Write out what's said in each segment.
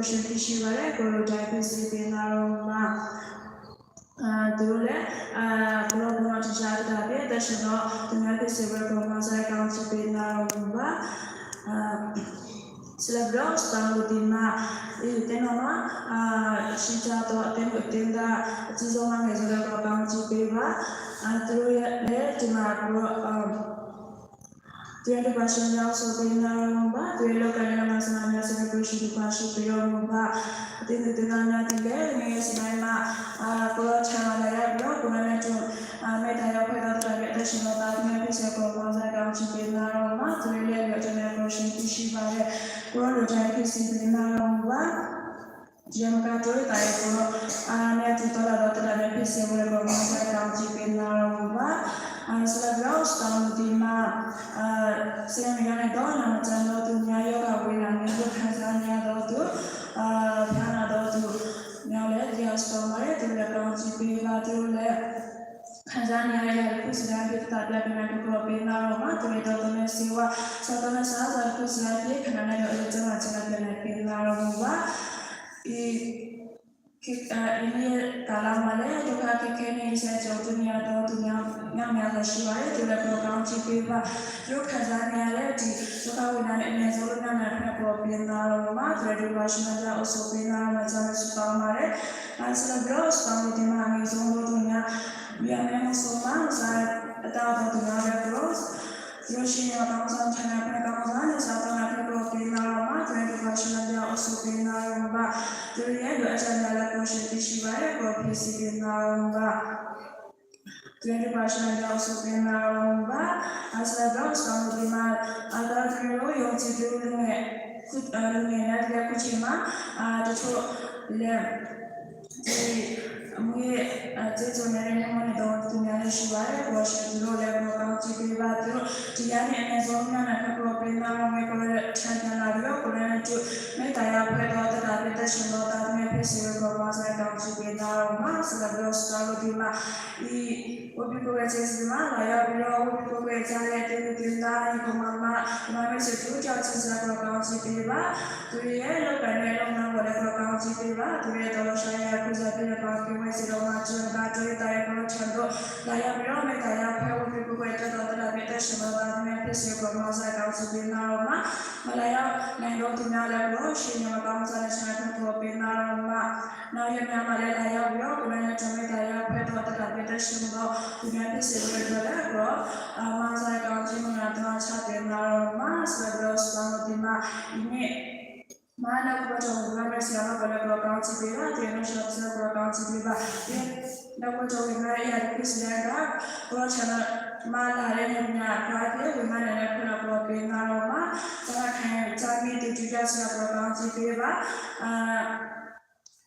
ကိုရှင်ဖြစ်ရှိပါတယ်ကိုလိုတိုင်းဖြစ်စီပင်လာတော့မှာအာသူတို့လည်းအာဘလော့ဘလော့တခြားတာပြတဲ့ရှင်တော့သူများဖြစ်စီဘယ်ကောင်မှဆိုင်ကောင်ချပင်လာတော့မှာအာ celebrate တောင်းလို့ဒီမှာဒီတဲ့နော်အာရှိကြတော့အတင်းကိုတင်းတာအကြီးဆုံး Tuyalo Pashana Sotina Rumba, Tuyalo Kalina Masana Celebration Pashi Tuyo Rumba, Tinu Tunana Tibe, Mies Naima, Pula Chamada, Kumana to Metaya Pedal Travetation of Atma Pisako Maza Gauchi Pina Rumba, Tuyalo Yotana Koshin Tishivare, Kuro Jaki Sipina Rumba, Giancatori Taiko, Anatia Tola Dotana Pisako Maza Gauchi Pina Rumba, kamu cipta lomba. အဲဆလဘလောက်စတောင်းဒီမှာအဲဆရာမရတဲ့တော့နာမကျန်တော့သူများယောဂဝေဒနာမျိုးခံစားနေရတော့သူအာဖျားနာတော့သူမြောက်လဲတရားစတောင်းပါတယ်သူလည်းကောင်းကြည့်ပေးပါသူလည်းခံစားနေရတဲ့ခုစကားပြတာပြပြနေတော့ပေးနာတော့မှသူလည်းတော့လည်းစီဝါစတော့လည်းစားစားခုစကားပြခဏနဲ့တော့အကျဉ်းချင်တယ်ပေးနာတော့မှာဒီ que ini dalam mana juga kita ni saya jauh dunia atau dunia yang yang ada sih ada tu lah program CP ba जो खजाने वाले जी जो का वो ना इन्हें जो ना ना अपना प्रॉब्लम ना लो मा ट्रेड वाशन ना उसको भी ना मजा में सुपा मारे ऐसा ब्रो उसका भी दिमाग में जो वो दुनिया बिया में मुसलमान सारे अताव तो दुनिया में ब्रो जो शी ना काम सान छना अपने काम सान साथ में अपने प्रॉब्लम ना लो मा ट्रेड वाशन ना उसको भी ना लो मा तो ये जो अच्छा ना la कोशिश की शिवाय को भी सी ना लो मा 20 percent လောက် ဆိုပြင်လာတော့ပါအစတော့ဆောင်းဒီမှာအတားကရောယုံကြည်သူတွေနဲ့ခုအလူငယ်တဲ့ခုချိန်မှာ အာတချို့လက်ဒီအမွေကျေစုံနေတဲ့နေမနေတော့သူများလည်းရှိပါတယ်ဘောရှင်တို့လည်းဘောကောင်းကြည့်ပေးပါသူဒီရနေအစောနာနဲ့ကပြောပေးနာမယ်ကိုလည်းချန်ချန်လာပြီးတော့ကိုလည်းသူမေတ္တာရဖွဲ့တော်တဲ့တဲ့တဲ့ရှင်တော်သားတွေဖြစ်စေဘောပါဆိုင်ကောင်းကြည့်ပေးနာတော့မှာဆရာတို့စတာလို့ဒီမှာဒီဝိပုရဲ့ကျေးဇူးမှာလာရောက်ပြီးတော့ဝိပုရဲ့ကြားရတဲ့တင်သားဒီကမမမမဆွေသူကြောင့်ချင်းစားတော့ကောင်းကြည့်ပေးပါသူရဲ့လောက်ကန်တဲ့လုံနောက်ကိုလည်းကောင်းကြည့်ပေးပါသူရဲ့တော်ဆိုင်ရာကုစားပြတဲ့ကောင်းပြည့်စီတော့မှာကျွန်တော်တို့တိုင်းကိုချန်တော့လာရောက်ပြီးတော့မေတ္တာရဖဲဝိပုရဲ့တော်တော်တဲ့မြတ်ရှင်တော်သားတွေဖြစ်စေကောင်းစားကောင်းကြည့်ပေးနာတော့မှာမလာရောက်နိုင်တော့သူများလည်းတော့ရှင်ရကောင်းစားတဲ့ဆိုင်ကိုပေးနာတော့မှာနောက်ရများမှာလည်းလာရောက်ပြီးတော့ကိုယ်နဲ့တမေတ္တာရဖဲတော်တဲ့မြတ်ရှင်တော်ဒီများဖြစ်စေလို့လည်းတော့အမှန်ဆိုင်ကောင်းခြင်းမှာတော့ချပေးနာတော့မှာဆက်ပြီးတော့စပါမဒီမှာဒီနေ့ မာနဘတော်ဘုရားမြတ်ဆရာကလည်းတော့ကောင်းချပေးတာဒီနေ့ရှော့ဆက်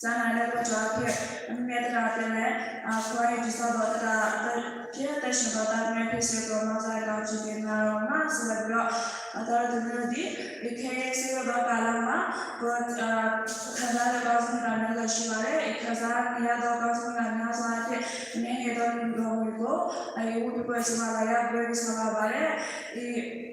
တော့ကောင်းချပေးပါဒီနောက်တော့ဝင်ရရတဲ့စရာကဘောချနာမာလာရဲ့ညညာခါတဲ့ဝင်မနေတဲ့ခဏပေါ်ပေးနာတော့မှာသာခံချာမီတူတူကြဆရာတော့ကောင်းချပေးပါအာဇာ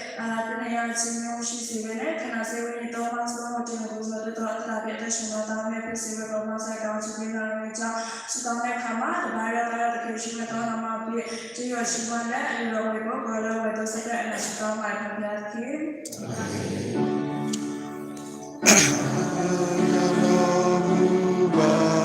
အာတနည်းအားချင်းမျိုးရှိစီပဲနဲ့ခဏစေဝေးတော့မှဆိုတော့တင်လို့ဆိုတော့အတားပြတဲ့ရှင်တော်သားနဲ့ဖြစ်စီပဲတော့မဆက်ကောင်းစင်ပြနာတော့ကြောင့်စတောင်းတဲ့ခါမှာတပါးရတဲ့တကယ်ရှိမဲ့တော့မှာပြည့်ကြည့်ရရှိမှလည်းအလိုဝေဘောဘောလောဝေတော့စတဲ့အနရှိတော့မှာဖျားခင်ဒီကောင်ရတဲ့ဆောင်ရတော့သူအားလုံး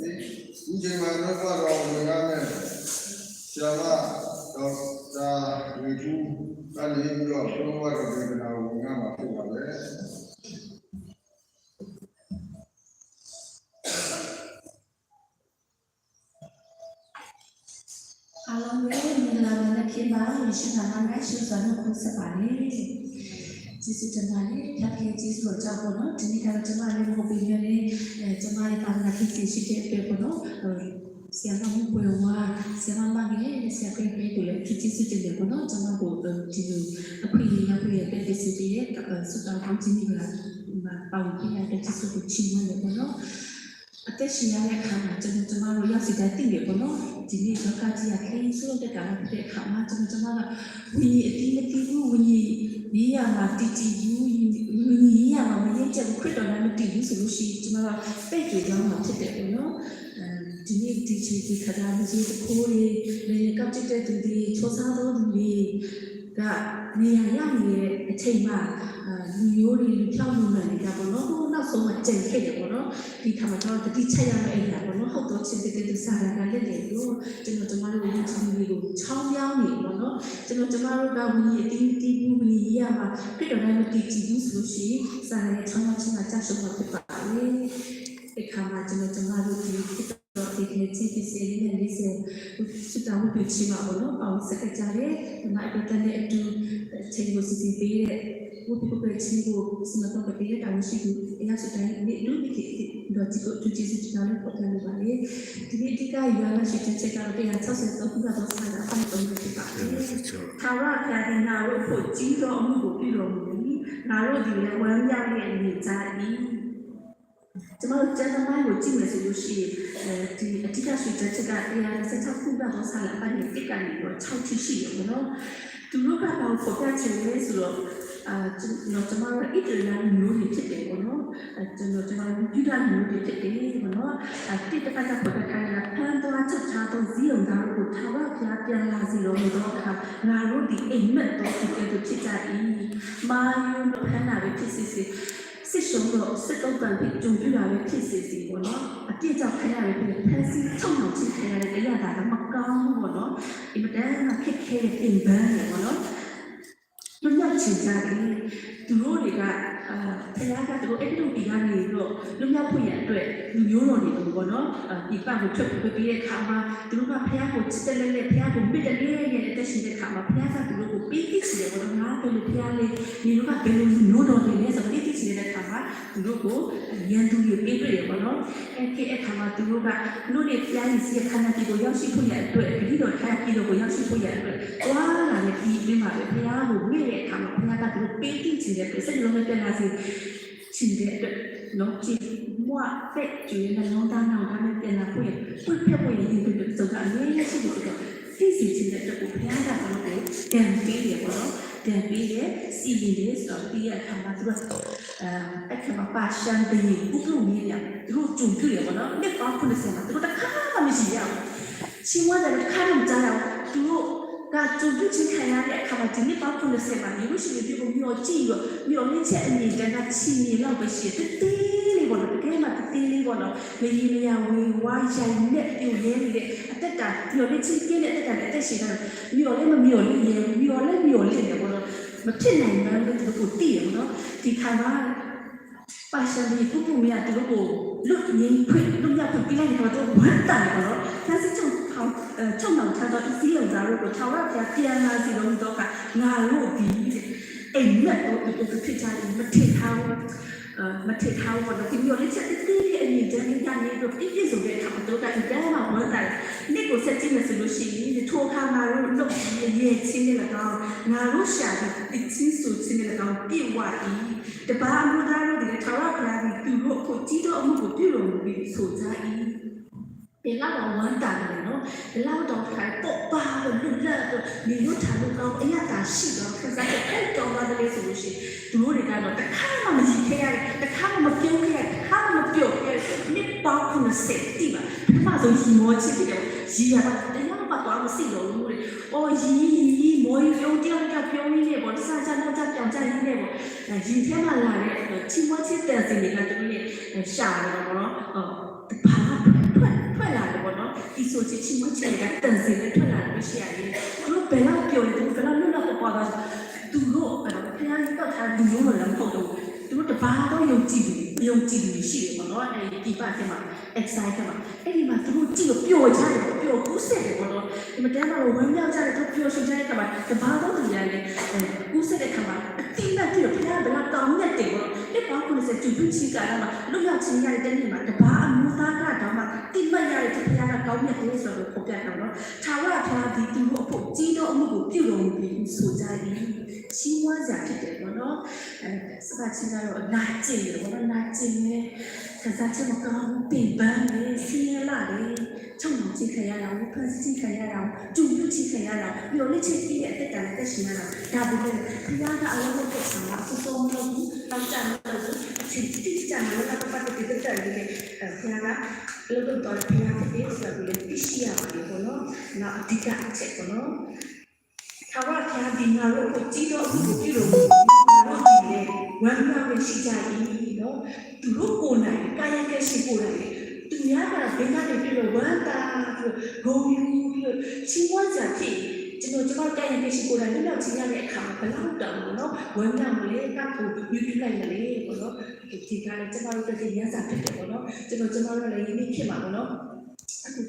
ဒီချိန်မှာတော့တော့ဝင်ရမယ်ဆရာမဒေါက်တာဝီထူကနေပြီးတော့ဘုရားတော်ဒီနာကိုဝင်ရမှာဖြစ်ပါလေအားလုံးပဲမင်္ဂလာပါနဲ့ခင်ဗျာရှိတာနာနဲ့ရှိစွာနဲ့ခုဆက်ပါလေ ကျေးဇူးတင်ပါတယ်ဖခင်ကျေးဇူးတော်ကြောင့်ပေါ့နော်ဒီနေ့ကတော့ကျွန်မလေးကိုပြီးရနေအဲကျွန်မရဲ့ပါနာဖြစ်စီရှိတဲ့အတွက်ပေါ့နော်ဆရာမမပွေဝါဆရာမမကြီးဆရာပြေပြေကိုလည်းကျေးဇူးတင်တယ်ပေါ့နော်ကျွန်မကိုဒီလိုအခွင့်အရေးရပြည့်တဲ့ပြည်စီပြည်ရဲ့စတောင်းကောင်းခြင်းတွေလာပါဝင်ပြရတဲ့ကျေးဇူးကိုချီးမွမ်းတယ်ပေါ့နော်အသက်ရှင်ရတဲ့အခါမှာကျွန်တော်ကျွန်မတို့ရောက်စီတိုင်းသိတယ်ပေါ့နော်ဒီနေ့တော့ကကြီးရခေးဆိုတဲ့ကာလဖြစ်တဲ့အခါမှာကျွန်တော်ကျွန်မကဝီအတိမတိဘူးဝီ ရေးရမှာတီတီယူဝီရေးရမှာမရေးချက်ခရစ်တော်နဲ့မတည်ဘူးဆိုလို့ရှိရင်ကျွန်မကပိတ်ကြကြောင်းမှာဖြစ်တယ်ပေါ့နော်အဲဒီနေ့ဒီချီဒီခရာမရှိတခိုးလေးလေကောက်ကျတဲ့သူတွေချောစားသောသူတွေ ကနေရာရနေတဲ့အချိန်မှာလူမျိုးတွေလူဖြောင်းမှုတွေနေတာပေါ့နော်ဟိုနောက်ဆုံးမှကြံခဲ့တယ်ပေါ့နော်ဒီခါမှာတော့တတိချက်ရမယ့်အရာပေါ့နော်ဟုတ်တော့ချင်းတကယ်တစားရတာလည်းလေလို့ကျွန်တော်ကျမတို့ဝိချီလေးကိုချောင်းပြောင်းနေပေါ့နော်ကျွန်တော်ကျမတို့ကဝီအတင်းတီးဘူးဝီရမှာပြတော့လည်းမတီးကြည့်ဘူးဆိုလို့ရှိရင်စာရတဲ့ချောင်းချင်းမှာကြာရှုံးမှာဖြစ်ပါလေဒီခါမှာကျွန်တော်ကျမတို့ဒီဖြ စ်တော့ဒီခေတ်ကြီးဒီစီလေးနဲ့လေးစစစ်တောင်းပြချင်မှာပေါ့နော်ပေါ့စကကြရဲဒီမှာအတက်နဲ့အတူချိန်ကိုစီစီပေးတဲ့ဘုပ္ပပချင်းကိုစမတော့ပေးတဲ့တောင်းရှိဘူးအရာစတိုင်းဒီလူဒီခေတ်တော့ဒီကိုသူကြည့်စစ်တာလည်းပေါ်တယ်ပါလေဒီနေ့ဒီကရွာလာရှိတဲ့ချက်ကတော့163ခုကတော့ဆက်တာအမှန်တုံးဖြစ်ပါလေသာဝရပြတဲ့နာတို့ဖို့ကြီးတော်မှုကိုပြုတော်မူပြီးနာတို့ဒီလည်းဝမ်းမြောက်တဲ့အနေကြ၏ ကျွန်တော်ကျန်သမိုင်းကိုကြည့်မယ်ဆိုလို့ရှိရင်အဲဒီအတိတ်ရှိတဲ့ချက်က126ခုကတော့ဆက်လာပါနေတိကနေတော့6ထိရှိရပါတော့သူတို့ကတော့ဖော်ပြချင်လဲဆိုတော့အာကျွန်တော်ကျွန်တော်တို့ဣတလန်မျိုးတွေဖြစ်တယ်ပေါ့နော်အဲကျွန်တော်ကျွန်တော်ယူဒာမျိုးတွေဖြစ်တယ်ပေါ့နော်အဲတိတပတ်ကပေါ်တဲ့ခိုင်လာဖန်သွားချက်ချတော့ဇီးုံသားကိုထာဝရဘုရားပြန်လာစီတော်မူတော့အခါငါတို့ဒီအိမ်မက်တော်ဖြစ်တဲ့သူဖြစ်ကြ၏မာယုံတို့ခန္ဓာပဲဖြစ်စီစီ စစ်ရှုံးတော့စစ်တော့ကန်ပြီးကြုံပြတာပဲဖြစ်စီစီပေါ့နော်အပြစ်ကြောင့်ခရရတယ်ပြီးဖန်စီချုံအောင်ချစ်ခရရတယ်တရားတာမကောင်းဘူးပေါ့နော်အင်မတန်ခက်ခဲတဲ့ပြင်ပန်းတယ်ပေါ့နော်လူရောက်ချင်ကြတယ် သူတို့တွေကအာဘုရားကသူတို့အဲ့ဒီလိုဒီကနေတော့လူရောက်ဖွင့်ရအတွက်လူမျိုးတော်တွေလို့ပေါ့နော်အာဒီပတ်ကိုထွက်ပြီးပြီးတဲ့အခါမှာသူတို့ကဘုရားကိုချစ်တယ်လေဘုရားကိုမြတ်တယ်လေရဲ့တက်ရှိတဲ့အခါမှာဘုရားကသူတို့ကိုပြီးပြီးစီတယ်ပေါ့နော်ငါတို့လူဘုရားလေးဒီလိုကဘယ်လိုမျိုးတော်တွေလဲဆိုတော့ပြီးပြီးစီတဲ့အခါမှာသူတို့ကိုရန်သူတွေပြီးပြီးတယ်ပေါ့နော်အဲ့ဒီအခါမှာသူတို့ကလူတွေဘုရားကြီးစီခန္ဓာကြီးကိုရောက်ရှိဖို့ရအတွက်ဒီလိုထားပြီးတော့ကိုရောက်ရှိဖို့ရအတွက်သွားလာတဲ့ဒီအတွင်းမှာပဲဘုရားကိုမြင့်တဲ့အခါမှာ ဘုရားကသူတို့ပေးတိချင်တဲ့စိတ်လုံးနဲ့ပြန်လာစီချင်တဲ့အတွက်နော်ကြည့်မွတ်ဖက်ကျွေးနှလုံးသားနောက်ထားနဲ့ပြန်လာဖို့ရဖွင့်ပြဖို့ရရင်ပြီးတော့စုံကအလေးရရှိဖို့တော့သိစီချင်တဲ့အတွက်ဘုရားကသူတို့ကိုတန်ပေးတယ်ပေါ့နော်တန်ပေးတယ်စီရင်တယ်ဆိုတော့ပြီးရအခါမှာသူကအဲအခါမှာပါရှန်တဲ့ဘုကလုံးကြီးရသူတို့ကြုံတွေ့ရပေါ့နော်လက်ကောင်းခုနှစ်ဆယ်မှာသူတို့တခါမှမရှိရဘူးရှင်ဝါတယ်တခါမှမကြားရဘူးသူတို့ ကကျုပ်တို့ချင်းခံရတဲ့အခါမှာဒီနေ့ပေါင်းဖို့ဆက်ပါမျိုးရှိပြီးပြီးမျိုးကြည့်ရမျိုးလေးချက်အနေနဲ့ကချီနေတော့ပဲရှိတယ်တေးလေးပေါ့နော်တကယ်မှတေးလေးပေါ့နော်မကြီးမရဝေဝိုင်းရိုင်နဲ့ပြုတ်ရဲနေတဲ့အသက်တာမျိုးလေးချင်းကင်းတဲ့အသက်တာအသက်ရှင်တာမျိုးလေးမမျိုးလေးရေမျိုးလေးမျိုးလေးနေပေါ့နော်မဖြစ်နိုင်ဘူးလို့သူတို့သိရပေါ့နော်ဒီခါမှာ ပါရှင်ဒီပုပ္ပမရသူတို့ကိုလွတ်ငင်းခွင့်လွတ်ရခွင့်ပြလိုက်တော့ဝမ်းတန်ပေါ့နော်ဒါစစ်ချုံထောင်ချုံအောင်ထားတော့စီးရုံသားတို့ကိုထောင်ရပြပြန်လာစီလုံးတော့ကငါတို့ဒီအိမ်မက်တော့ဒီလိုဖြစ်ချင်မထင်ထားဘူး မထင်ထားဘူးတော့ဒီမျိုးလေးချက်တေးလေးအမြင်တန်းတန်းလေးတော့ပြည့်ပြည့်စုံတဲ့အခါမှာတို့ကအကြမ်းမှဝမ်းတယ်နေ့ကိုဆက်ကြည့်မယ်ဆိုလို့ရှိရင်ဒီထိုးခါမှာတော့လုတ်ရဲချင်းနေလည်းကောင်းငါတို့ရှာပြီးချင်းစုချင်းနေလည်းကောင်းပြည့်ဝပြီးတပါအမှုသားတို့ဒီထောင်ရခလာပြီးသူတို့ကိုကြီးတော့အမှုကိုပြုလုပ်ပြီးဆိုကြ၏ ဒီလောက်တော့ဝမ်းတာတယ်နော်ဒီလောက်တော့ခိုင်ပေါ့ပါလို့လွတ်လပ်လို့ဒီလိုထားလို့ကောင်းအရသာရှိတော့ခစားတဲ့အဲ့တော်ပါတယ်ဆိုလို့ရှိရင်သူတို့တွေကတော့တခါမှမရှိခဲ့ရတယ်တခါမှမပြုံးခဲ့ရတခါမှမပြုံပေါင်း90တိပါပထမဆုံးရီမောချစ်တယ်ရီရတာတရားမတော့မသိတော့ဘူးလေအော်ရီရီမော်ရီပြောတယောက်ကပြောရင်းနဲ့ပေါ့တစားစားတော့ကြောင်ကြရင်းနဲ့ပေါ့ရီထဲမှာလာတဲ့ချီမောချစ်တဲ့စင်တွေကတူရဲ့ရှာတယ်ပေါ့နော်ဟောဘာ ဆိုချစ်ချီမောချစ်ကတန်စင်နဲ့ထွက်လာတယ်ရှိရတယ်ဘလို့ဘယ်တော့ပြောလဲဘယ်တော့လွတ်တော့ပေါ်တော့သူတို့အဲ့တော့ဖခင်ကတော့ထားလူမျိုးလည်းမဟုတ်တော့သူတို့တပါတော့ယုံကြည်တယ်ယုံကြည်တယ်ရှိတယ်ပေါ့နော်အဲ့ဒီဒီပတ်ထဲမှာ excite မှာအဲ့ဒီမှာသူတို့ကြည့်လို့ပျော်ကြတယ်ပျော်ကူးစစ်တယ်ပေါ့နော်ဒီမှာတန်းတော့ဝမ်းမြောက်ကြတယ်သူပျော်ရွှင်ကြတဲ့ခါမှာတပါတော့သူရတယ်ကူးစစ်တဲ့ခါမှာအတိမတ်ပြီးတော့ဖခင်ဘယ်လောက်တောင်းမြတ်တယ်ပေါ့ဒီပေါင်း90ကျူပချီကရမှာလူရောက်ချင်းရတဲ့နေ့မှာတပါအမျိုးသားကတော့မှတိမတ်ရတဲ့ဖခ င်ကကောင်းမြတ်တယ်ဆိုတော့ပေါ်ပြတာနော်ထာဝရဘုရားဒီသူ့အဖို့ကြီးတော်အမှုကိုပြုတော်မူပြီးဆိုကြတယ်ချီးမွမ်းစရာဖြစ်တယ်ပေါ့နော်အဲစပါချင်းကတော့နာကျင်တယ်ပေါ့နော်နာကျင်တယ်ခစားချက်မကောင်းပင်ပန်းလေဆင်းရဲလာတယ်ချုံအောင်ကြည့်ခရရအောင်ဖန်စီခရရအောင်ကျူပြုချခရရအောင်ပြီးတော့လက်ချပြည့်ရဲ့အသက်တာနဲ့တက်ရှင်ရအောင်ဒါပေမဲ့ဘုရားကအလုံးစုံဆောင်တာစစုံမလို့တောင်းကြလို့ချစ်တိကျတယ်လည်းပတ်ပတ်တဲ့တက်တယ်လေဘုရားက လောကတော့ဘုရားရဲ့ဆိုပြီးပြရှိရပါတယ်ပေါ့နော်နောက်အဓိကအချက်ပေါ့နော်ထာဝရဘုရားဒီငါတို့ကိုကြည်တော်အခုပြုလို့ငါတို့ဒီလေဝမ်းမြောက်ရရှိကြ၏နော်သူတို့ကိုယ်နိုင်ကာယကဲရှိကိုယ်နိုင်သူများကဘယ်ကနေပြီးတော့ဝမ်းသာပြီးဂုဏ်ယူပြီးတော့ချီးမွမ်းကြဖြစ်ကျွန်တော်ကျွန်တော်ကာယကဲရှိကိုယ်နိုင်လောက်ချင်ရတဲ့အခါဘယ်လောက်တောင်နော်ဝမ်းမြောက်မလဲကပ်ကိုယူပြလိုက်မလဲပေါ့နော် ဒီဒီကလည်းကျွန်တော်တို့တည်းရန်စာဖြစ်တယ်ပေါ့နော်ကျွန်တော်ကျွန်တော်တို့လည်းယနေ့ဖြစ်မှာပေါ့နော်အခု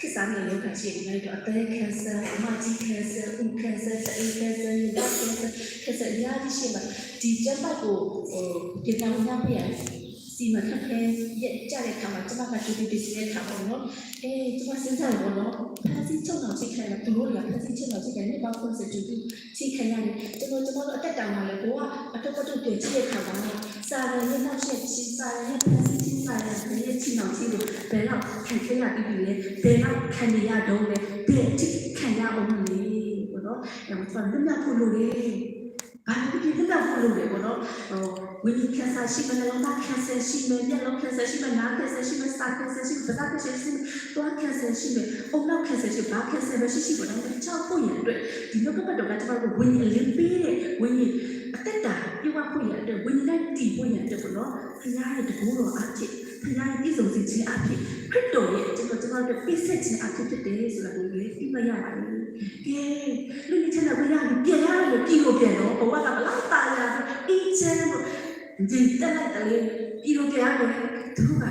ဖြစ်စားနေရောဂါရှိနေတော့အသေးကန်ဆာအမကြီးကန်ဆာဦးကန်ဆာတေးကန်ဆာညောကန်ဆာကန်ဆာရာဒီရှိမှာဒီကျမကိုဟိုဒီကောင်ညပြရစီမခက်ခဲရက်ကြတဲ့ခါမှာကျမကတူတူဒီစီတဲ့ခါပေါ့နော်အဲကျမစဉ်းစားတယ်ပေါ့နော်ဖန်စီချုပ်အောင်ချိတ်ခိုင်းတာသူတို့ကဖန်စီချုပ်အောင်ချိတ်ခိုင်းနေပေါ့ကွန်စတူတူချိတ်ခိုင်းရတယ်ကျွန်တော်ကျွန်တော်တို့အတက်တောင်မှာလေကိုကအတက်ပတ်တူတင်ချိတ်တဲ့ခါမှာ စာရင်းနဲ့နောက်ဆက်ချီစာရင်းနဲ့ဖန်စီချင်းစာရင်းနဲ့ရဲ့ချင်းအောင်ချိတ်လို့ဘယ်တော့ခံခဲ့ရပြီးပြီလေဘယ်တော့ခံရတော့လေဘယ်တိခံရအောင်လေပေါ့နော်အဲမှာကျွန်တော်လွတ်လပ်ဖို့လိုတယ်ဘာလို့ဒီလွတ်လပ်ဖို့လိုလဲပေါ့နော်ဟိုဝိညာဉ်ကဆာရှိမလားဘာကဆာရှိမလဲမျက်လုံးကဆာရှိမလားကဆာရှိမစာကဆာရှိမဘာကဆာရှိမတော့ကဆာရှိမအုံနောက်ကဆာရှိဘာကဆာမရှိရှိပေါ့နော်ချောက်ဖို့ရအတွက်ဒီလောကပတ်တော့ကကျွန်တော်တို့ဝိညာဉ်အလင်းပေးတဲ့ဝိညာဉ် အသက်တာပြဝဖို့ရအတွက်ဝိညာဉ်နဲ့တည်ဖို့ရအတွက်ပေါ့နော်ခရီးရဲ့တကူတော်အဖြစ်ခရီးရဲ့ပြည်စုံစီခြင်းအဖြစ်ခရစ်တော်ရဲ့ကျွန်တော်ကျွန်တော်တို့ပြည့်စက်ခြင်းအဖြစ်ဖြစ်တယ်ဆိုတာကိုလေပြီးမရပါဘူးကဲလူကြီးချင်တဲ့ဝိညာဉ်ပြန်ရတယ်လို့ပြည်လို့ပြန်တော့ဘဝကဘလောက်တာရအေးချမ်းလို့ဒီတက်လိုက်တယ်ပြည်လို့ပြန်ရတယ်သူက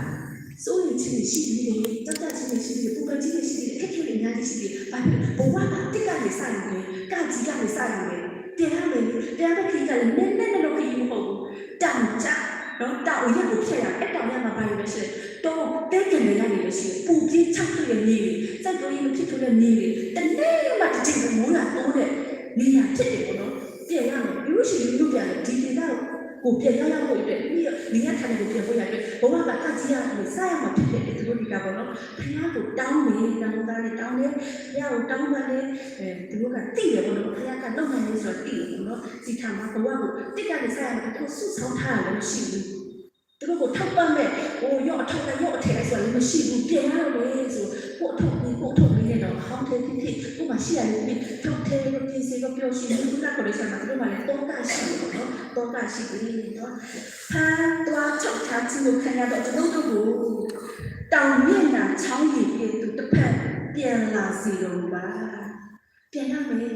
စိုးရင်ချင်းရှိနေတယ်တက်တက်ချင်းရှိနေတယ်ပူပချင်းရှိနေတယ်ခက်ခဲနေများရှိနေတယ်ဘာဖြစ်ဘဝကတိတ်ကနေဆိုင်နေကကြီးကနေဆိုင်နေ ပြန်ရမယ်ပြန်တော့ခီးကြတယ်နည်းနည်းတော့ခီးမဟုတ်ဘူးတန်ကြတော့တောင်ရက်ကိုဖျက်ရအဲ့တောင်ရက်မှာဘာလို့လဲရှိတော့တဲကျင်နေရတယ်လို့ရှိပူပြီးချောက်တဲ့နေတွေစက်ကိုရင်မဖြစ်တဲ့နေတွေတနေ့မှတစ်ချိန်မိုးလာတိုးတဲ့နေရဖြစ်တယ်ပေါ့နော်ပြန်ရမယ်ပြီးလို့ရှိရင်လူပြန်ဒီဒေတာကို ပြန်ရရဖို့အတွက်ပြီးတော့နေရထိုင်ကိုပြန်ဖို့ရအတွက်ဘဝကအကြီးရတယ်စားရမှာဖြစ်တယ်သူတို့ဒီကပေါ့နော်ဖခင်ကိုတောင်းနေတောင်းတာနဲ့တောင်းတယ်ဖခင်ကိုတောင်းပါလေအဲသူတို့ကတိတယ်ပေါ့နော်ဖခင်ကလုံနိုင်လို့ဆိုတော့တိတယ်ပေါ့နော်ဒီခါမှာဘဝကိုတိတ်ကနေစားရမှာသူဆုဆောင်ထားတယ်မရှိဘူးသူ တို့ကိုထောက်ပံ့မဲ့ဟိုရော့အထောက်နဲ့ရော့အထည်ဆိုလည်းမရှိဘူးပြန်ရတော့လေဆိုကိုအထောက်ကိုအထောက်လေးနဲ့တော့ဟောင်းတယ်ဖြစ်ဖြစ်ကိုမှရှိရလို့ပြီးထောက်တယ်လို့ပြင်စေလို့ပြောရှိတယ်သူကကိုလေးဆန္ဒသူတို့မှလည်းတောတာရှိတယ်နော်တောတာရှိတယ်နော်ဟာတော့ချောက်ချာချလို့ခံရတော့ကျွန်တော်တို့ကိုတောင်မျက်နှာချောင်းရည်ပြသူတစ်ဖက်ပြန်လာစီတော့ပါပြန်ရမယ်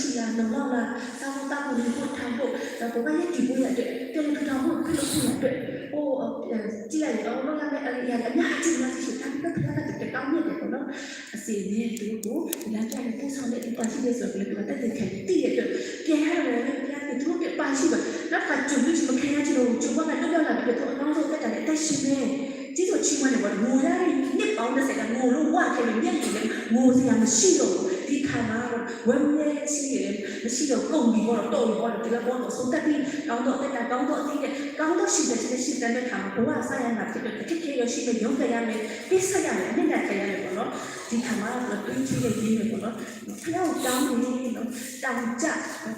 ရှိရတော့တော့လာတောင်းတောင်းလို့ပို့ထားဖို့တော့ဘာလဲဒီပို့ရတဲ့ပြန်ထထောင်ဖို့ဖြစ်လို့ဖြစ်ရတဲ့ ဟိုကြည့်လိုက်တော့လောကနဲ့အရာအများကြီးလာရှိတာတော့ခဏတည်းတောင်းနေတယ်ပေါ့နော်အစီအစဉ်တူကိုလမ်းပြတဲ့ပုံစံနဲ့ပါရှိတဲ့ဆိုတော့လည်းတက်တဲ့ခံတည့်ရတော့ပြန်ရတယ်ပြန်တယ်သူကပါရှိပါတော့ကကျုပ်တို့မခံရချင်လို့ကျုပ်ကလည်းတော့လာပြီးတော့အနောက်ဆုံးတက်တယ်တက်ရှိနေဒီလိုချီးမွမ်းတယ်ပေါ့ငိုရတဲ့နှစ်ပေါင်း30ကငိုလို့ဝါခဲ့လို့မျက်ရည်လည်းငိုစရာမရှိတော့ဒီ ခါမှာဝမ်းနေချီးရမရှိတော့ကုန်ပြီပေါ့တော့တော်ပြီပေါ့ဒီကဘောတော့ဆုံးတက်ပြီးကောင်းတော့တက်တာကောင်းတော့အသိတဲ့ကောင်းတော့ရှိတဲ့ရှိတဲ့ခါမှာဘဝဆရာနာဖြစ်တဲ့တစ်ခေတ်ရရှိတဲ့ရုံးကြရမယ်ပြစ်ဆက်ရမယ်အနစ်နဲ့ခရရမယ် ပေါ့နော်ဒီခါမှာတော့တွင်းချရဲ့ရင်းနေပေါ့နော်ဖျောက်တောင်းနေနော်တောင်ကြ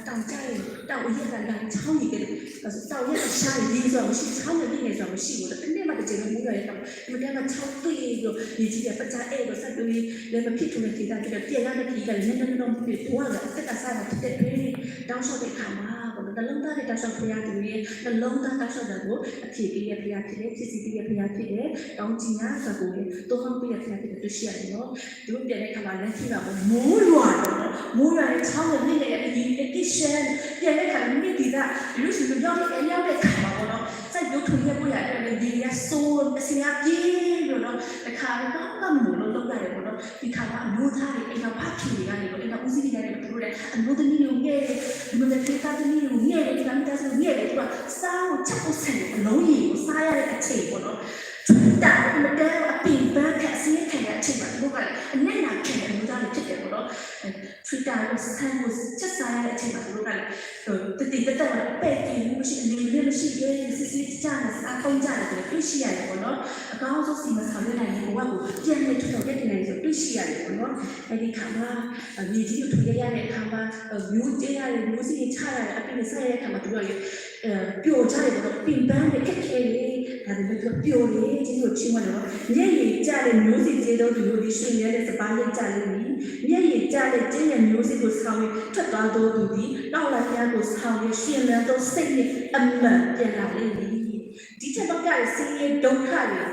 တောင်ကြရဲ့တောင်ရက်ကလည်းချောင်းနေကြတယ်အဲဆိုတောင်ရက်ရှာရည်ဆိုမရှိချောင်းရည်နေဆိုမရှိဘူးတနေ့မှတစ်ချိန်မူရရဲ့တော့ဒီမှာကချောင်းတွေ့ပြီးဒီကြီးကပကြအဲ့တော့ဆက်ပြီးလည်းမဖြစ်ထုံးတဲ့ဒေတာပြည့်ရတဲ့ဒီကလည်းနည်းနည်းတော့ပြပေါ်လာတက်ကစားတာတက်တယ်တောင်းလျှောက်တဲ့ခါမှာပေါ့ နော်နှလုံးသားတဲ့တောင်းလျှောက်ဖရားသူရဲ့နှလုံးသားတောင်းလျှောက်တာကိုအဖြစ်ပြီးရဖရားဖြစ်တယ်ဖြစ်စီပြီးရဖရားဖြစ်တယ်တောင်းချင်ရစကူရဲ့တော့မှပြီးရဖရားဖြစ်တယ်တွေ့ရှိရတယ်နော်သူတို့ပြန်တဲ့ခါမှာလည်းရှိတာပေါ့မိုးရွာတော့မိုးရွာတဲ့ချောင်းနဲ့နေတဲ့အဒီ edition ပြန်တဲ့ခါမှာမိဒီကလူစီတို့ရောက်တဲ့အရောက်တဲ့ခါမှာပေါ့နော် စိုက်ရုပ်ထွေရပို့ရတယ်ဒီရဆိုးအစင်အပြေးလို့နော်တခါတော့ကမို့လို့လုပ်ရတယ်ပေါ့နော်ဒီခါကအမျိုးသားတွေအိမ်ကဖတ်ခင်တွေကနေပေါ့အိမ်ကဦးစီးတွေကနေတို့လည်းအမျိုးသမီးတွေငဲ့တယ်ဒီမှာတေတာသမီးတွေငဲ့တယ်ဒီကမိသားစုငဲ့တယ်သူကစားကိုချက်ဖို့ဆန်တယ်အလုံးကြီးကိုစားရတဲ့အချိန်ပေါ့နော်တာမတဲအပင်ပန်းခက်စီးခံရတဲ့အချိန်မှာတို့ကလည်းအနဲ့နာခံတဲ့အမျိုးသားတွေဖြစ်တယ်ပေါ့နော် Twitter ကိုဆန်ကိုချက်စားရတဲ့အချိန်မှာတို့ကလည်းတတိတတက်ပဲ့တင်မှုရှိအနေနဲ့မရှိရဲစစ်စစ်ကြတဲ့စားသုံးကြတယ်တွေ့ရှိရတယ်ပေါ့နော်အကောင်းဆုံးစီမံဆောင်ရွက်နိုင်တဲ့ဘဝကိုပြန်လည်ထူထောင်ရတဲ့နေဆိုတွေ့ရှိရတယ်ပေါ့နော်အဲဒီခါမှာမြေကြီးကိုထူရရတဲ့အခါမှာမျိုးကျရတဲ့မျိုးစီချရတဲ့အပြင်ဆက်ရတဲ့အခါမှာတို့ရောအဲပျော်ကြတယ်ပေါ့ပင်ပန်းတဲ့ခက်ခဲလေးဒါပေမဲ့ပျော်လေဒီလိုချင်း မလို့ညရည်ကြတဲ့မျိုးစီကျေတော့ဒီလိုဒီရှင်ရတဲ့စပါးလေးကြလိမ့်မယ်ညရည်ကြတဲ့ကျင်းရမျိုးစီကိုဆောင်ရထွက်သွားတော့သူဒီနောက်လာရကိုဆောင်ရရှင်လန်းတော့စိတ်နဲ့အမှန်ပြန်လာလိမ့်မယ်ဒီချက်တော့ကြရစင်းရဲ့ဒုက္ခတွေ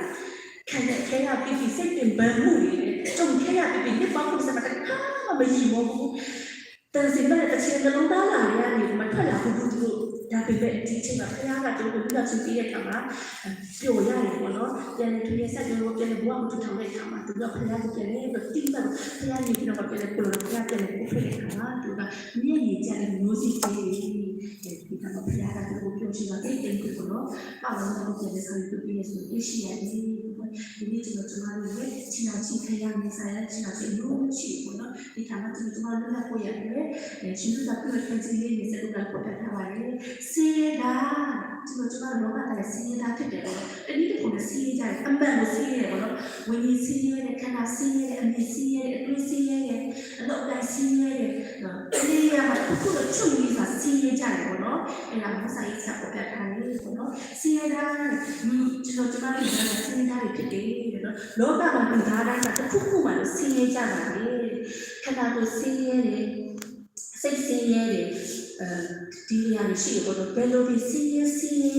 ခံတဲ့ခဲရပြပြစိတ်ပင်ပန်းမှုတွေကြုံခဲရပြပြနှစ်ပေါင်းကိုစမတခါမယီမဘူးတန်စင်မဲ့တစ်ချိန်လုံးသားလာရနေမထွက်လာဘူးသူတို့ ဒါပေမဲ့ဒီချိန်မှာဖခင်ကတို့ကိုလူလာချပြီးတဲ့အခါမှာပျော်ရတယ်ပေါ့နော်ပြန်လေသူရဲ့ဆက်ကြလို့ပြန်လေဘဝကိုထူထောင်တဲ့အခါမှာသူကဖခင်ကိုပြန်လေတော့တိမှတ်ဖခင်ကြီးကတော့ပြန်လေပျော်လို့ဖခင်ပြန်လေကိုဖိတဲ့အခါမှာသူကမြည့်ရည်ကြတဲ့မျိုးစိကြီးဒီကမှာဖခင်ကတို့ကိုပြောချင်တာတိတ်တိတ်ကိုနော်ပါလုံးတော့ပြန်လေဆောက်ပြီးပြည့်စုံပြည့်ရှိရတယ် ဒီနေ့ကျွန်တော်ကျွန်တော်ရဲ့ချင်အောင်ချင်ခရနေဆိုင်တဲ့ချင်အောင်ချင်လို့ချီပေါ့နော်ဒီခါမှာကျွန်တော်တို့လည်းကိုရတယ်ရှင်တို့ကပြည့်စုံခြ င်းလေးနဲ့စတော့ပေါ်ထားပါတယ်စေတာကျွန်တော်ကျွန်တော်လောကတိုင်းစေတာဖြစ်တယ်ပေါ့တနည်းတစ်ခုနဲ့စေကြတယ်အမှန်ကိုစေရတယ်ပေါ့နော်ဝိညာဉ်စေရတယ်ခန္ဓာစေရတယ်အမြင်စေရတယ်အတွေ့စေရတယ်အလုပ်တိုင်းစေရတယ်စေရမှာတစ်ခုတော့ချုပ်ပြီးသားစေရကြတယ်ပေါ့နော်အဲ့ဒါမဆိုင်ချက်ပေါ်ပြထားတယ်ပေါ့နော်စေရတာကျွန်တော်ကျွန်တော်တို့ကစေတာတွေဖြစ်တယ်နော်လောကမှာလူသားတိုင်းကတစ်ခုခုမှစေရကြတာလေခန္ဓာကိုစေရတယ်စိတ်စေရတယ် အဲဒီနေရာရှိတယ်ပေါ့နော်ဘယ်လိုဒီစီးရဲစီးရဲ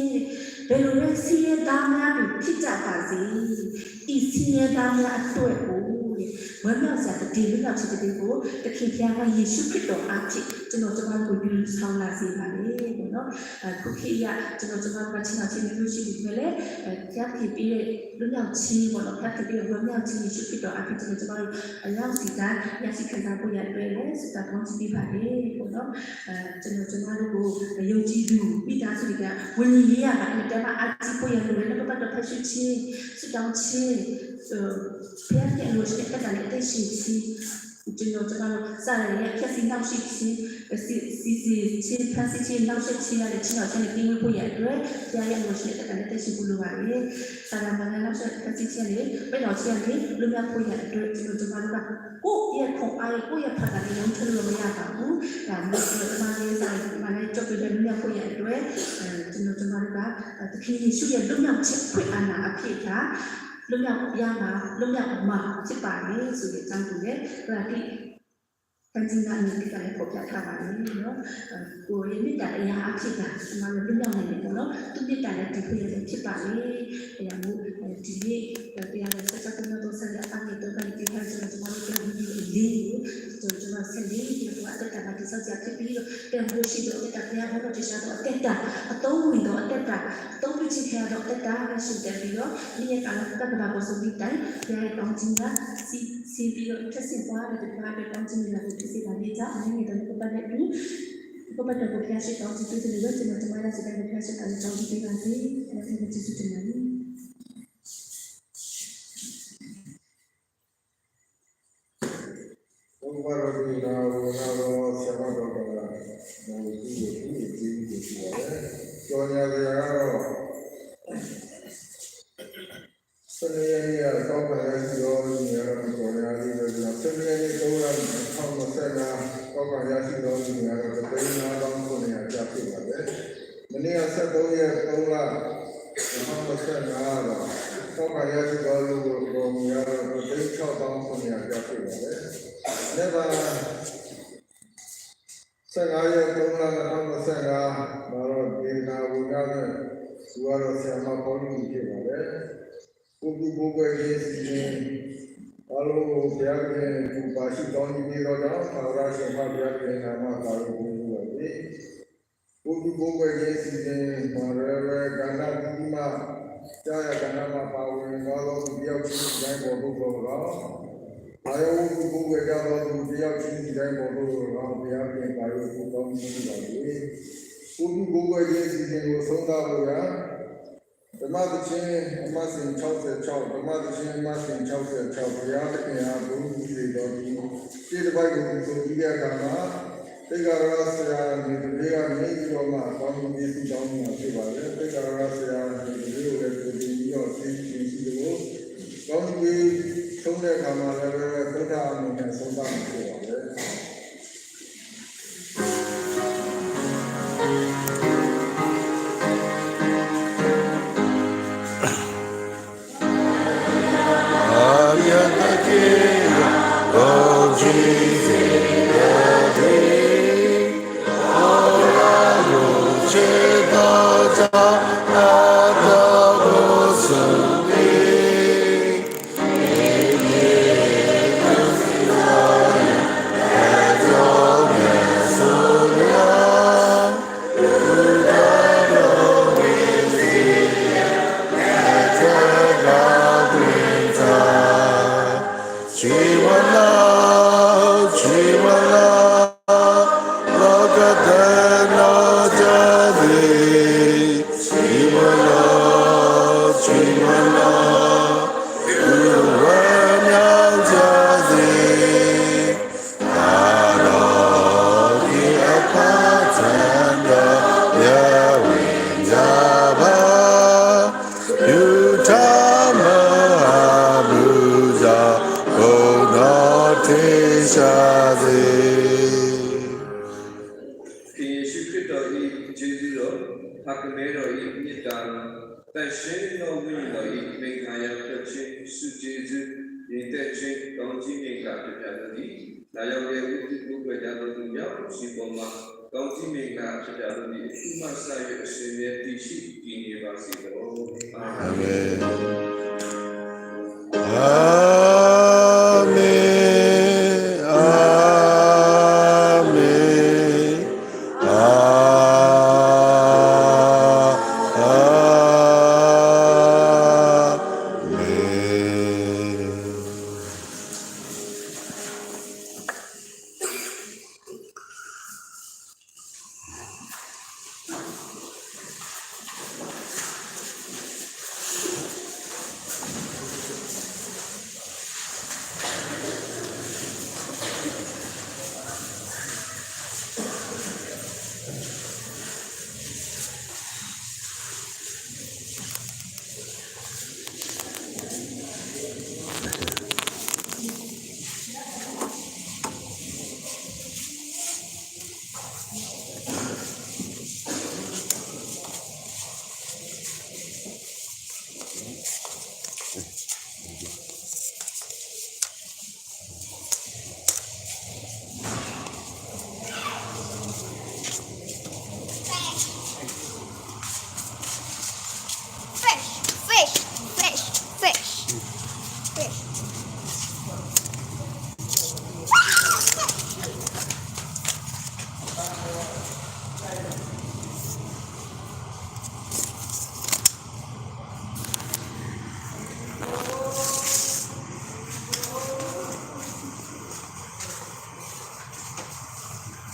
ဘယ်လိုလဲစီးရဲသားများတို့ဖြစ်ကြပါစေဤစီးရဲသားများအတွက်ကို ဝမ်းမြောက်စရာဒီလိုလောက်ချစ်တဲ့ကိုတခင်ဖျားကယေရှုခရစ်တော်အားဖြင့်ကျွန်တော်ကျွန်တော်ကိုပြုဆောင်လာစေပါလေပေါ့နော်အခုခေတ်ရကျွန်တော်ကျွန်တော်ကချင်းချင်းမျိုးရှိပြီလေဖျားခင်ပြီးတဲ့လူမြောက်ချင်းပေါ့နော်ဖျားခင်ပြီးဝမ်းမြောက်ချင်းယေရှုခရစ်တော်အားဖြင့်ကျွန်တော်ကျွန်တော်အလောက်စီကရရှိခံစားဖို့ရတယ်လေစတာပေါင်းစီပါလေပေါ့နော်အဲကျွန်တော်ကျွန်တော်တို့ကိုယုံကြည်သူမိသားစုတွေကဝิญဉ်ရေးရတာအဲ့ဒါမှအကြည့်ဖို့ရတယ်လည်းတော့ပတ်သက်ဖြစ်ချင်းစတောင်းချင်း ဖျားခင်လို့ရှိတဲ့ကတည်းကရှိစီကျွန်တော်ကျွန်တော်စာရရဲ့ဖြစ်စီနောက်ရှိချင်းစီစီစီချင်းဖန်စီချင်းနောက်ရှိချင်းရတဲ့ချင်းတော့ချင်းပြီးဝင်ဖို့ရအတွက်ဖျားရဲ့လို့ရှိတဲ့ကတည်းကရှိဖို့လိုပါတယ်စာရမန်နောက်ရှိဖန်စီချင်းလေးပဲတော့ချင်းလေးလူများဖို့ရအတွက်ကျွန်တော်ကျွန်တော်ကကိုယ့်ရဲ့ခုံအားကိုယ့်ရဲ့ဖတ်တာလေးလုံးထလို့မရပါဘူးဒါမျိုးကျွန်တော်လေးစာရမလေးကြောက်ပြတဲ့လူများဖို့ရအတွက်အဲကျွန်တော်ကျွန်တော်ကတခင်ယေရှုရဲ့လူများချစ်ခွင့်အာဏာအဖြစ်က လွတ်မြောက်ရမှာလွတ်မြောက်မှာဖြစ်ပါလေဆိုတဲ့အကြောင်းတူရဲ့ဒါတိပန်းစင်ကနေဒီကလည်းပေါ်ပြထားပါမယ်နော်ကိုရမြစ်တာအရာအဖြစ်ကကျွန်တော်လွတ်မြောက်နိုင်တယ်ပေါ့နော်သူမြစ်တာလည်းဒီခွေရဖြစ်ပါလေအဲဒါမျိုးဒီနေ့တရားနဲ့ဆက်ဆက်တော့ဆက်ရအောင်တော့ဒီကိစ္စကျွန်တော်တို့ပြောပြီးလေးကျွန်တော်ဆက်လေးဒီကွာတက်တာဒီစောက်ကြဖြစ်ပြီးတော့ပြန်လို့ရှိတော့တက်တာဘုရားဘောတော်တရားတော့တက်တာအသုံးဝင်တော့တက်တာသုံးပြချင်ခဲ့တော့တက်တာပဲရှိတယ်ပြီးတော့ဒီရဲ့ကာလတက်တာကိုစုပြီးတိုင်းဘုရားကောင်းခြင်းကစီစီပြီးတော့တက်စစ်သွားတယ်ဒီမှာပဲကောင်းခြင်းလာလို့ဖြစ် စီပါလေကြာအနေနဲ့တော့ပတ်သက်ပြီးဘုရားတော်ကိုဖျားရှိတော်သူတွေလည်းကျွန်တော်တို့မှာစတဲ့ဖျားရှိတော်ကြောင့်ဒီပါစေအဲဒီကိုကျေးဇူးတင်ပါတယ်ဘုရားတော်ကြီးတော်ဘုရား 7ရက်နေ့ကတော့ကောက်ပါရစီရောညီရမတော်ရလေးပဲလား7ရက်နေ့တော့ထောင်းမဆက်လာကောက်ပါရစီရောညီရတော့တိန်းနာတော့ကိုနေရပြဖြစ်ပါပဲမနေ့က7ရက်3လထောင်းမဆက်လာတော့ကောက်ပါရစီရောလို့ကိုညီရတော့တိန်း6တောင်းကိုနေရပြဖြစ်ပါပဲလက်ပါ15ရက်3လ2025မှာတော့ဒေနာဝုဒ္ဒနဲ့သူကတော့ဆရာမပေါင်းကြီးဖြစ်ပါပဲ ကိုကူကိုကွယ်ရေးစီရင်အလုံးကိုဘုရားခင်ကိုပါရှိတောင်းပြီးတော့တော့သာရရှင်မဘုရားခင်နာမသာလို့ဘုရားပဲကိုကူကိုကွယ်ရေးစီရင်မာရဝေကန္နာတိမကြာရကန္နာမပါဝင်တော်သောတယောက်ချင်းတိုင်းပေါ်ဖို့ပေါ်တော့အာယုကိုကိုကွယ်ကြတော်သူတယောက်ချင်းတိုင်းပေါ်ဖို့တော့ဘုရားခင်ပါလို့ကိုတောင်းပြီးပါလေကိုကူကိုကွယ်ရေးစီရင်ကိုသုံးတာလို့ရ ဓမ္မသချင်းအမစင်66ဓမ္မသချင်းအမစင်66ဘုရားသခင်အားဘုရားကြီးတော်ဒီဒီတစ်ပိုက်ကိုဆိုကြည့်တဲ့အခါမှာတေဂရဆရာဒီလေးကနေပြီးတော့မှကောင်းကြီးပြီးတောင်းနေတာဖြစ်ပါတယ်တေဂရဆရာဒီလေးကိုလည်းဒီပြီးတော့သိသိရှိလို့ကောင်းကြီးဆုံးတဲ့အခါမှာလည်းဘုရားအမှုနဲ့ဆုံးတာဖြစ်ပါ တ တော်သူများရှင်ပေါ်မှာကောင်းကြီးမြတ်ကဖြစ်ကြသည်အခုမှစရအရှင်ရဲ့တည်ရှိတည်နေပါစေတော်။အာမင် Amen.